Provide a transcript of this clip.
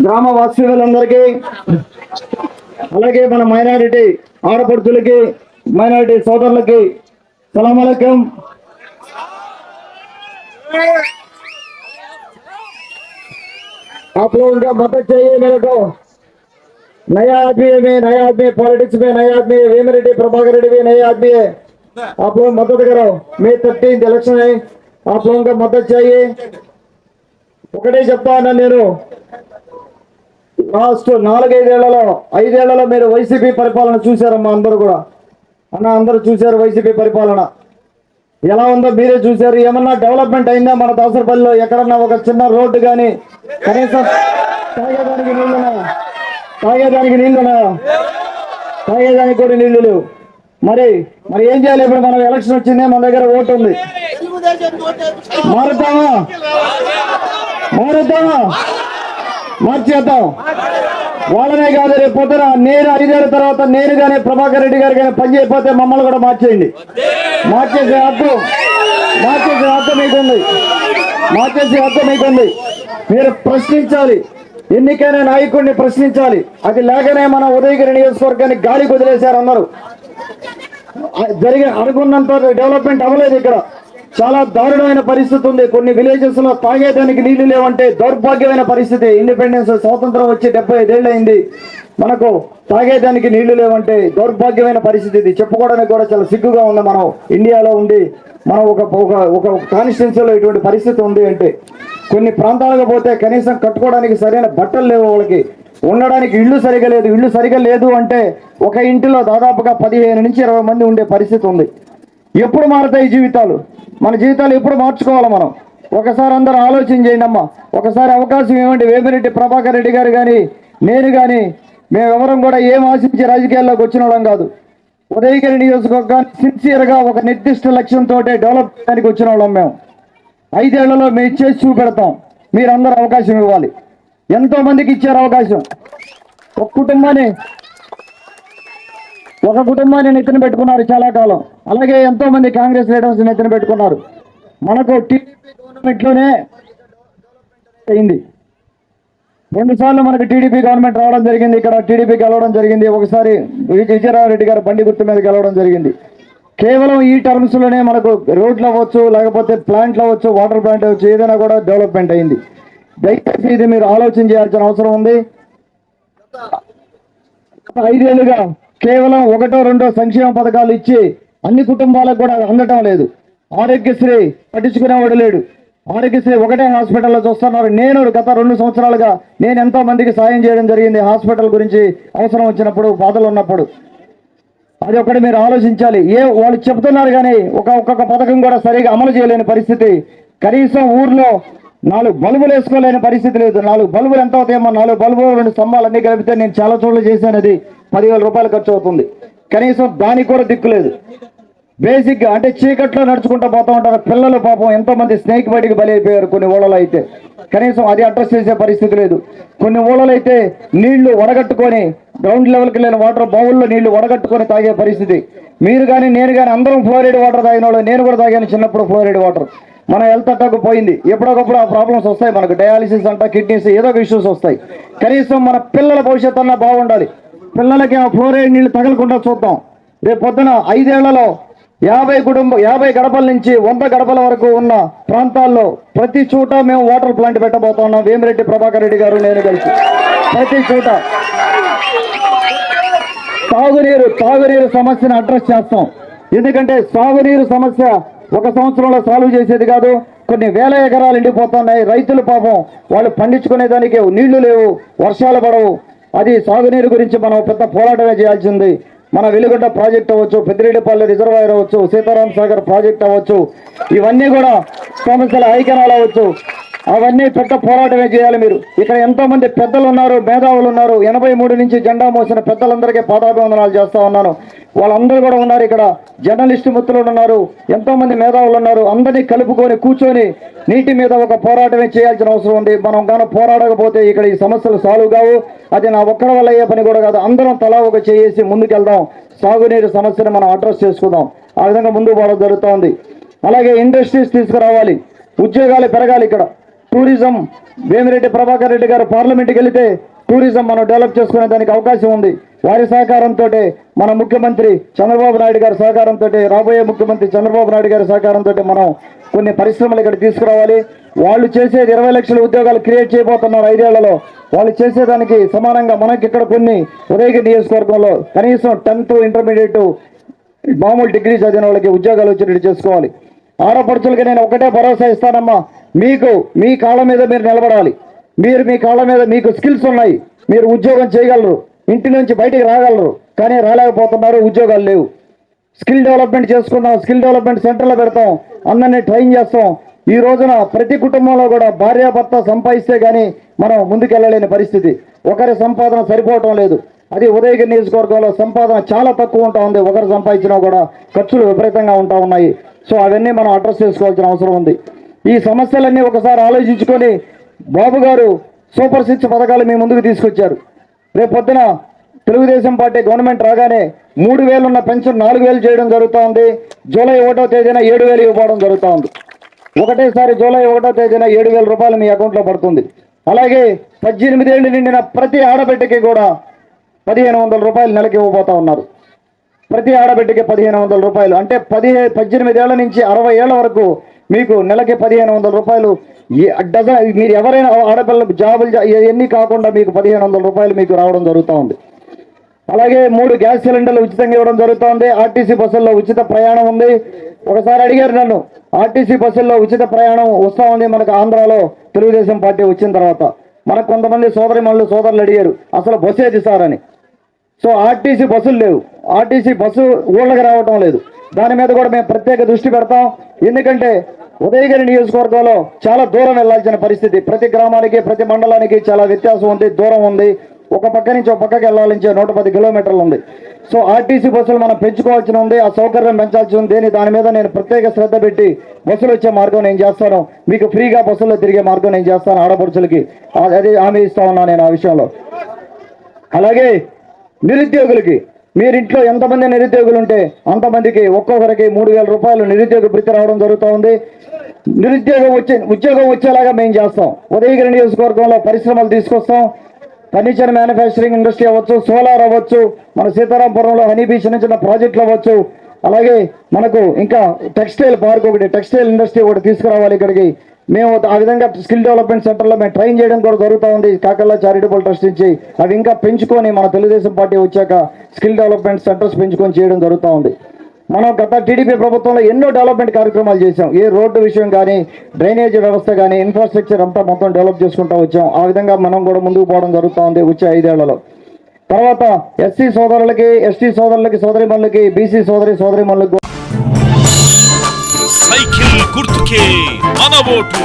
గ్రామ వాస్తవ్యులందరికీ అలాగే మన మైనారిటీ ఆడపడుచులకి మైనారిటీ సోదరులకి సలాం అలైకుం आप लोगों का मदद चाहिए मेरे को नया आदमी है मैं नया आदमी पॉलिटिक्स में नया आदमी है वेम रेड्डी प्रभाकर रेड्डी भी नया आदमी है आप लोग मदद करो मे थर्टीन इलेक्शन है आप लोगों का मदद चाहिए ఒకటే చెప్తా ఉన్నా నేను లాస్ట్ నాలుగైదేళ్ళలో ఐదేళ్ళలో మీరు వైసీపీ పరిపాలన చూసారమ్మా అందరూ కూడా. అన్న అందరూ చూశారు వైసీపీ పరిపాలన. ఎలా ఉందో మీరే చూశారు. ఏమన్నా డెవలప్మెంట్ అయిందా మన దాసరపల్లిలో? ఎక్కడన్నా ఒక చిన్న రోడ్డు కానీ కనీసం తాగేదానికి నీళ్ళున్నా తాగేదానికి నీళ్ళున్నా తాగేదానికి కూడా నీళ్ళు లేవు. మరి మరి ఏం చేయాలి? ఇప్పుడు మనం ఎలక్షన్ వచ్చింది మన దగ్గర ఓటు ఉంది. మారుతామా? మారుతామా? మార్చేద్దాం. వాళ్ళనే కాదు రేపు పొద్దున నేను ఐదేళ్ళ తర్వాత నేను కానీ ప్రభాకర్ రెడ్డి గారు కానీ పని చేయకపోతే మమ్మల్ని కూడా మార్చేయండి. మార్చేసే హక్కు మార్చేసే హక్కు మీకుంది. మార్చేసే హక్కు మీకుంది. మీరు ప్రశ్నించాలి. ఎన్నికైన నాయకుడిని ప్రశ్నించాలి. అది లేకనే మన ఉదయగిరి నియోజకవర్గాన్ని గాలి కుదిలేశారు అందరూ జరిగిన అనుకున్నంత డెవలప్మెంట్ అవ్వలేదు ఇక్కడ. చాలా దారుణమైన పరిస్థితి ఉంది. కొన్ని విలేజెస్లో తాగేదానికి నీళ్ళు లేవంటే దౌర్భాగ్యమైన పరిస్థితి. ఇండిపెండెన్స్ స్వాతంత్రం వచ్చి డెబ్బై ఐదేళ్ళు అయింది. మనకు తాగేదానికి నీళ్ళు లేవంటే దౌర్భాగ్యమైన పరిస్థితి ఇది. చెప్పుకోవడానికి కూడా చాలా సిగ్గుగా ఉంది మనం. ఇండియాలో ఉండి మనం ఒక ఒక కాన్స్టిట్యున్సీలో ఇటువంటి పరిస్థితి ఉంది అంటే కొన్ని ప్రాంతాలకు పోతే కనీసం కట్టుకోవడానికి సరైన బట్టలు లేవు వాళ్ళకి. ఉండడానికి ఇల్లు సరిగా లేదు. ఇల్లు సరిగా లేదు అంటే ఒక ఇంటిలో దాదాపుగా పదిహేను నుంచి ఇరవై మంది ఉండే పరిస్థితి ఉంది. ఎప్పుడు మారుతాయి జీవితాలు? మన జీవితాలు ఎప్పుడు మార్చుకోవాలి మనం? ఒకసారి అందరూ ఆలోచన చేయండి అమ్మా. ఒకసారి అవకాశం ఇవ్వండి వేమిరెడ్డి ప్రభాకర్ రెడ్డి గారు కానీ నేను కానీ మేమెవరం కూడా ఏం ఆశించి రాజకీయాల్లోకి వచ్చిన వాళ్ళం కాదు. ఉదయగిరి నియోజకవర్గాన్ని సిన్సియర్గా ఒక నిర్దిష్ట లక్ష్యంతో డెవలప్ చేయడానికి వచ్చిన వాళ్ళం మేము. ఐదేళ్ళలో మేము చేసి చూపెడతాం. మీరందరూ అవకాశం ఇవ్వాలి. ఎంతోమందికి ఇచ్చారు అవకాశం. ఒక కుటుంబాన్ని ఒక కుటుంబాన్ని నెత్తిన పెట్టుకున్నారు చాలా కాలం. అలాగే ఎంతో మంది కాంగ్రెస్ లీడర్స్ నెత్తిన పెట్టుకున్నారు. మనకు టీడీపీ గవర్నమెంట్లోనే అయింది. రెండు సార్లు మనకు టీడీపీ గవర్నమెంట్ రావడం జరిగింది ఇక్కడ టీడీపీ గెలవడం జరిగింది ఒకసారి విజయరామరెడ్డి గారు బండి గుర్తు మీద గెలవడం జరిగింది. కేవలం ఈ టర్మ్స్లోనే మనకు రోడ్లు అవ్వచ్చు లేకపోతే ప్లాంట్లు అవ్వచ్చు వాటర్ ప్లాంట్ అవ్వచ్చు ఏదైనా కూడా డెవలప్మెంట్ అయింది. దయచేసి ఇది మీరు ఆలోచన చేయాల్సిన అవసరం ఉంది. ఐదేళ్ళుగా కేవలం ఒకటో రెండో సంక్షేమ పథకాలు ఇచ్చి అన్ని కుటుంబాలకు కూడా అందటం లేదు. ఆరోగ్యశ్రీ పట్టించుకునేవాడు లేడు. ఆరోగ్యశ్రీ ఒకటే హాస్పిటల్లో చూస్తున్నారు. నేను గత రెండు సంవత్సరాలుగా నేను ఎంతో మందికి సాయం చేయడం జరిగింది. హాస్పిటల్ గురించి అవసరం వచ్చినప్పుడు బాధలు ఉన్నప్పుడు. అది ఒకటి మీరు ఆలోచించాలి. ఏ వాళ్ళు చెప్తున్నారు కానీ ఒక ఒక్కొక్క పథకం కూడా సరిగా అమలు చేయలేని పరిస్థితి. కనీసం ఊర్లో నాలుగు బల్బులు వేసుకోలేని పరిస్థితి లేదు. నాలుగు బల్బులు ఎంత అవుతాయేమో నాలుగు బల్బులు రెండు స్తంభాలు అన్ని కలిపితే నేను చాలా చోట్ల చేశాను. అది పదివేల రూపాయలు ఖర్చు అవుతుంది. కనీసం దానికి కూడా దిక్కు లేదు. బేసిక్గా అంటే చీకట్లో నడుచుకుంటూ పోతా ఉంటారు. పిల్లలు పాపం ఎంతోమంది స్నేక్ బయటికి బలి అయిపోయారు కొన్ని ఊళ్ళలో అయితే. కనీసం అది అడ్రస్ చేసే పరిస్థితి లేదు. కొన్ని ఊళ్ళలో అయితే నీళ్ళు వడగట్టుకొని గ్రౌండ్ లెవెల్కి లేని వాటర్ బావుల్లో నీళ్ళు వడగట్టుకొని తాగే పరిస్థితి. మీరు కానీ నేను కానీ అందరం ఫ్లోరైడ్ వాటర్ తాగిన వాళ్ళు. నేను కూడా తాగాను చిన్నప్పుడు ఫ్లోరైడ్ వాటర్ మన హెల్త్ అట్టకు పోయింది. ఎప్పటికప్పుడు ఆ ప్రాబ్లమ్స్ వస్తాయి. మనకు డయాలిసిస్ అంట కిడ్నీస్ ఏదో ఒక ఇష్యూస్ వస్తాయి. కనీసం మన పిల్లల భవిష్యత్తు అన్నా బాగుండాలి. పిల్లలకి ఆ ఫ్లోరైడ్ నీళ్ళు తగలకుండా చూద్దాం. రేపు పొద్దున ఐదేళ్ళలో యాభై కుటుంబ యాభై గడపల నుంచి వంద గడపల వరకు ఉన్న ప్రాంతాల్లో ప్రతి చోట మేము వాటర్ ప్లాంట్ పెట్టబోతున్నాం వేమిరెడ్డి ప్రభాకర్ రెడ్డి గారు నేను కలిసి. ప్రతి చోట తాగునీరు తాగునీరు సమస్యను అడ్రస్ చేస్తాం. ఎందుకంటే సాగునీరు సమస్య ఒక సంవత్సరంలో సాల్వ్ చేసేది కాదు. కొన్ని వేల ఎకరాలు ఎండిపోతున్నాయి. రైతులు పాపం వాళ్ళు పండించుకునే దానికి నీళ్ళు లేవు వర్షాలు పడవు. అది సాగునీరు గురించి మనం పెద్ద పోరాటమే చేయాల్సింది. మన వెలుగొండ ప్రాజెక్ట్ అవ్వచ్చు పెద్దిరెడ్డిపల్లి రిజర్వాయర్ అవ్వచ్చు సీతారాం సాగర్ ప్రాజెక్ట్ అవ్వచ్చు. ఇవన్నీ కూడా సమస్యల ఐకనాలు అవ్వచ్చు. అవన్నీ పెద్ద పోరాటమే చేయాలి మీరు. ఇక్కడ ఎంతో మంది పెద్దలు ఉన్నారు మేధావులు ఉన్నారు. ఎనభై మూడు నుంచి జెండా మోసిన పెద్దలందరికీ పాదాభివందనాలు చేస్తా ఉన్నాను. వాళ్ళందరూ కూడా ఉన్నారు ఇక్కడ. జర్నలిస్టు మిత్రులు ఉన్నారు. ఎంతో మంది మేధావులు ఉన్నారు. అందరినీ కలుపుకొని కూర్చొని నీటి మీద ఒక పోరాటమే చేయాల్సిన అవసరం ఉంది. మనం కానీ పోరాడకపోతే ఇక్కడ ఈ సమస్యలు సాల్వ్ కావు. అది నా ఒక్కడి వల్ల అయ్యే పని కూడా కాదు. అందరం తలా ఒక చేసి ముందుకెళ్దాం. సాగునీరు సమస్యను మనం అడ్రస్ చేసుకుందాం. ఆ విధంగా ముందు పోవడం జరుగుతూ ఉంది. అలాగే ఇండస్ట్రీస్ తీసుకురావాలి. ఉద్యోగాలు పెరగాలి ఇక్కడ. టూరిజం వేమిరెడ్డి ప్రభాకర్ రెడ్డి గారు పార్లమెంట్కి వెళితే టూరిజం మనం డెవలప్ చేసుకునే దానికి అవకాశం ఉంది. వారి సహకారంతో మన ముఖ్యమంత్రి చంద్రబాబు నాయుడు గారి సహకారంతో రాబోయే ముఖ్యమంత్రి చంద్రబాబు నాయుడు గారి సహకారంతో మనం కొన్ని పరిశ్రమలు ఇక్కడ తీసుకురావాలి. వాళ్ళు చేసేది ఇరవై లక్షల ఉద్యోగాలు క్రియేట్ చేయబోతున్నారు ఐదేళ్ళలో. వాళ్ళు చేసేదానికి సమానంగా మనకి ఇక్కడ కొన్ని ఉదయగిరి నియోజకవర్గంలో కనీసం టెన్త్ ఇంటర్మీడియట్ మామూలు డిగ్రీ చదివిన వాళ్ళకి ఉద్యోగాలు వచ్చేటట్టు చేసుకోవాలి. ఆడపడుచులకి నేను ఒకటే భరోసా ఇస్తానమ్మా. మీకు మీ కాళ్ళ మీద మీరు నిలబడాలి. మీరు మీ కాళ్ళ మీద మీకు స్కిల్స్ ఉన్నాయి. మీరు ఉద్యోగం చేయగలరు. ఇంటి నుంచి బయటికి రాగలరు. కానీ రాలేకపోతున్నారు ఉద్యోగాలు లేవు. స్కిల్ డెవలప్మెంట్ చేసుకుందాం స్కిల్ డెవలప్మెంట్ సెంటర్లో పెడతాం. అందరినీ ట్రైన్ చేస్తాం. ఈ రోజున ప్రతి కుటుంబంలో కూడా భార్యాభర్త సంపాదిస్తే కానీ మనం ముందుకెళ్ళలేని పరిస్థితి. ఒకరి సంపాదన సరిపోవటం లేదు. అది ఉదయగిరి నియోజకవర్గంలో సంపాదన చాలా తక్కువ ఉంటా ఉంది. ఒకరు సంపాదించినా కూడా ఖర్చులు విపరీతంగా ఉంటా ఉన్నాయి. సో అవన్నీ మనం అడ్రస్ చేసుకోవాల్సిన అవసరం ఉంది. ఈ సమస్యలన్నీ ఒకసారి ఆలోచించుకొని బాబు గారు సూపర్ సిక్స్ పథకాలు మీ ముందుకు తీసుకొచ్చారు. రేపు పొద్దున తెలుగుదేశం పార్టీ గవర్నమెంట్ రాగానే మూడు వేలున్న పెన్షన్ నాలుగు వేలు చేయడం జరుగుతూ ఉంది. జూలై ఒకటో తేదీన ఏడు వేలు ఇవ్వడం జరుగుతూ ఉంది. ఒకటేసారి జూలై ఒకటో తేదీన ఏడు వేల రూపాయలు మీ అకౌంట్లో పడుతుంది. అలాగే పద్దెనిమిది ఏళ్ళు నిండిన ప్రతి ఆడబిడ్డకి కూడా పదిహేను వందల రూపాయలు నెలకి ఇవ్వబోతా ఉన్నారు. ప్రతి ఆడబిడ్డకి పదిహేను వందల రూపాయలు. అంటే పదిహే పద్దెనిమిదేళ్ళ నుంచి అరవై ఏళ్ళ వరకు మీకు నెలకి పదిహేను వందల రూపాయలు. ఏ- డజన్ మీరు ఎవరైనా ఆడపిల్లలకు జాబులు ఇవన్నీ కాకుండా మీకు పదిహేను వందల రూపాయలు మీకు రావడం జరుగుతూ ఉంది అలాగే మూడు గ్యాస్ సిలిండర్లు ఉచితంగా ఇవ్వడం జరుగుతోంది. ఆర్టీసీ బస్సుల్లో ఉచిత ప్రయాణం ఉంది. ఒకసారి అడిగారు నన్ను ఆర్టీసీ బస్సుల్లో ఉచిత ప్రయాణం వస్తూ ఉంది మనకు ఆంధ్రాలో తెలుగుదేశం పార్టీ వచ్చిన తర్వాత. మనకు కొంతమంది సోదరి సోదరులు అడిగారు అసలు బస్సు ఏది సార్ అని. సో ఆర్టీసీ బస్సులు లేవు. ఆర్టీసీ బస్సు ఊళ్ళకి రావటం లేదు. దాని మీద కూడా మేము ప్రత్యేక దృష్టి పెడతాం. ఎందుకంటే ఉదయగిరి నియోజకవర్గంలో చాలా దూరం వెళ్ళాల్సిన పరిస్థితి. ప్రతి గ్రామానికి ప్రతి మండలానికి చాలా వ్యత్యాసం ఉంది దూరం ఉంది. ఒక పక్క నుంచి ఒక పక్కకి వెళ్ళాలంటే నూట పది కిలోమీటర్లు ఉంది. సో ఆర్టీసీ బస్సులు మనం పెంచుకోవాల్సి ఉంది ఆ సౌకర్యం పెంచాల్సి ఉంది దీని దాని మీద నేను ప్రత్యేక శ్రద్ధ పెట్టి బస్సులు వచ్చే మార్గం నేను చేస్తాను. మీకు ఫ్రీగా బస్సుల్లో తిరిగే మార్గం నేను చేస్తాను ఆడపడుచులకి. అది హామీ ఇస్తా ఉన్నాను నేను ఆ విషయంలో. అలాగే నిరుద్యోగులకి మీరింట్లో ఎంతమంది నిరుద్యోగులు ఉంటే అంతమందికి ఒక్కొక్కరికి మూడు వేల రూపాయలు నిరుద్యోగ భృతి రావడం జరుగుతూ ఉంది. నిరుద్యోగం వచ్చే ఉద్యోగం వచ్చేలాగా మేము చేస్తాం. ఉదయగిరి నియోజకవర్గంలో పరిశ్రమలు తీసుకొస్తాం. ఫర్నిచర్ మ్యానుఫ్యాక్చరింగ్ ఇండస్ట్రీ అవ్వచ్చు సోలార్ అవ్వచ్చు మన సీతారాంపురంలో హనీ చిన్న చిన్న ప్రాజెక్టులు అవ్వచ్చు. అలాగే మనకు ఇంకా టెక్స్టైల్ పార్క్ ఒకటి టెక్స్టైల్ ఇండస్ట్రీ ఒకటి తీసుకురావాలి ఇక్కడికి. మేము ఆ విధంగా స్కిల్ డెవలప్మెంట్ సెంటర్లో మేము ట్రైన్ చేయడం కూడా జరుగుతూ ఉంది. కాకల్లా చారిటబుల్ ట్రస్ట్ నుంచి అవి ఇంకా పెంచుకొని మన తెలుగుదేశం పార్టీ వచ్చాక స్కిల్ డెవలప్మెంట్ సెంటర్స్ పెంచుకొని చేయడం జరుగుతూ ఉంది. మనం గత టీడీపీ ప్రభుత్వంలో ఎన్నో డెవలప్మెంట్ కార్యక్రమాలు చేశాం. ఏ రోడ్డు విషయం కానీ డ్రైనేజ్ వ్యవస్థ కానీ ఇన్ఫ్రాస్ట్రక్చర్ అంతా మొత్తం డెవలప్ చేసుకుంటూ వచ్చాం. ఆ విధంగా మనం కూడా ముందుకు పోవడం జరుగుతూ ఉంది వచ్చే ఐదేళ్ళలో. తర్వాత ఎస్సీ సోదరులకి ఎస్టీ సోదరులకి సోదరిమణులకి బీసీ సోదరి సోదరిమణులకు మన ఓటు.